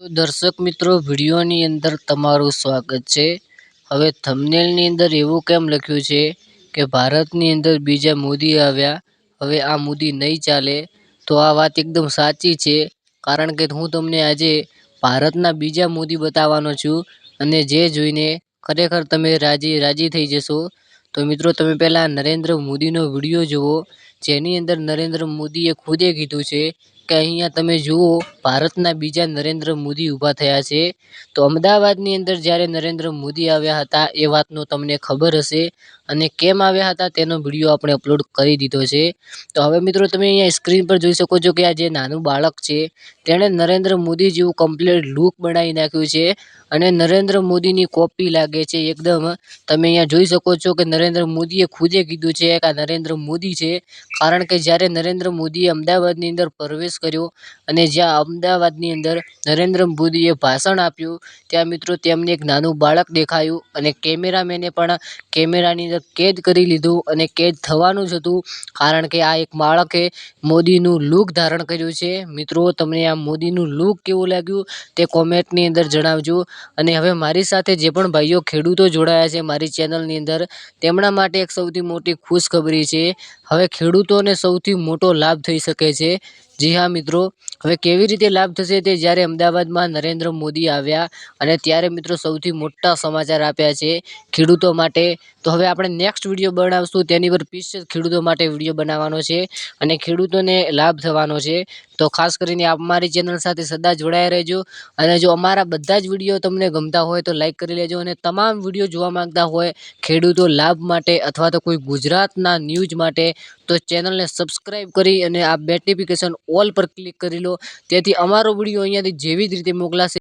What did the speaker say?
દર્શક મિત્રો, વિડીયોની અંદર તમારું સ્વાગત છે. હવે થમનેલની અંદર એવું કેમ લખ્યું છે કે ભારતની અંદર બીજા મોદી આવ્યા, હવે આ મોદી નહીં ચાલે? તો આ વાત એકદમ સાચી છે, કારણ કે હું તમને આજે ભારતના બીજા મોદી બતાવવાનો છું અને જે જોઈને ખરેખર તમે રાજી રાજી થઈ જશો. તો મિત્રો, તમે પહેલાં નરેન્દ્ર મોદીનો વીડિયો જુઓ. જેની અંદર નરેન્દ્ર મોદીએ ખુદે કીધું છે કે અહીંયા તમે જુઓ, ભારતના બીજા નરેન્દ્ર મોદી ઊભા થયા છે. તો અમદાવાદની અંદર જ્યારે નરેન્દ્ર મોદી આવ્યા હતા, એ વાતનો તમને ખબર હશે. અને કેમ આવ્યા હતા તેનો વીડિયો આપણે અપલોડ કરી દીધો છે. તો હવે મિત્રો તમે અહીંયા સ્ક્રીન પર જોઈ શકો છો કે આ જે નાનું બાળક છે, તેણે નરેન્દ્ર મોદી જેવું કમ્પ્લીટ લુક બનાવી નાખ્યું છે અને નરેન્દ્ર મોદીની કોપી લાગે છે. એકદમ તમે અહીંયા જોઈ શકો છો કે નરેન્દ્ર મોદીએ ખુદે કીધું છે કે આ નરેન્દ્ર મોદી છે. કારણ કે જ્યારે નરેન્દ્ર મોદીએ અમદાવાદની અંદર પ્રવેશ કર્યો અને જ્યાં અમદાવાદની અંદર નરેન્દ્ર મોદીએ ભાષણ આપ્યું, ત્યાં મિત્રો તેમને એક નાનું બાળક દેખાયું અને કેમેરામેને પણ કેમેરાની અંદર કેદ કરી લીધું અને કેદ થવાનું જ હતું. કારણ કે આ એક બાળકે મોદીનું લુક ધારણ કર્યું છે. મિત્રો, તમને આ મોદીનું લુક કેવું લાગ્યું તે કોમેન્ટની અંદર જણાવજો. અને હવે મારી સાથે જે પણ ભાઈઓ ખેડૂતો જોડાયા છે મારી ચેનલની અંદર, તેમના માટે એક સૌથી મોટી ખુશખબરી છે. હવે ખેડૂતોને સૌથી મોટો લાભ થઈ શકે છે. જી હા, મિત્રો. હવે કેવી રીતે લાભ થશે તે જ્યારે અમદાવાદમાં નરેન્દ્ર મોદી આવ્યા અને ત્યારે મિત્રો સૌથી મોટા સમાચાર આપ્યા છે ખેડૂતો માટે. તો હવે આપણે નેક્સ્ટ વીડિયો બનાવશું. તેની પર પીસ ખેડૂતો માટે વીડિયો બનાવવાનો છે અને ખેડૂતોને લાભ થવાનો છે. તો ખાસ કરીને અમારી ચેનલ સાથે સદા જોડાયા રહેજો. અને જો અમારા બધા જ વીડિયો તમને ગમતા હોય તો લાઇક કરી લેજો અને તમામ વીડિયો જોવા માંગતા હોય ખેડૂતો લાભ માટે અથવા તો કોઈ ગુજરાતના ન્યૂઝ માટે તો ચેનલને સબસ્ક્રાઈબ કરી અને આ નોટિફિકેશન ઓલ પર ક્લિક કરી લો. તેથી અમારો વીડિયો અહીંયાથી જેવી જ રીતે મોકલાશે.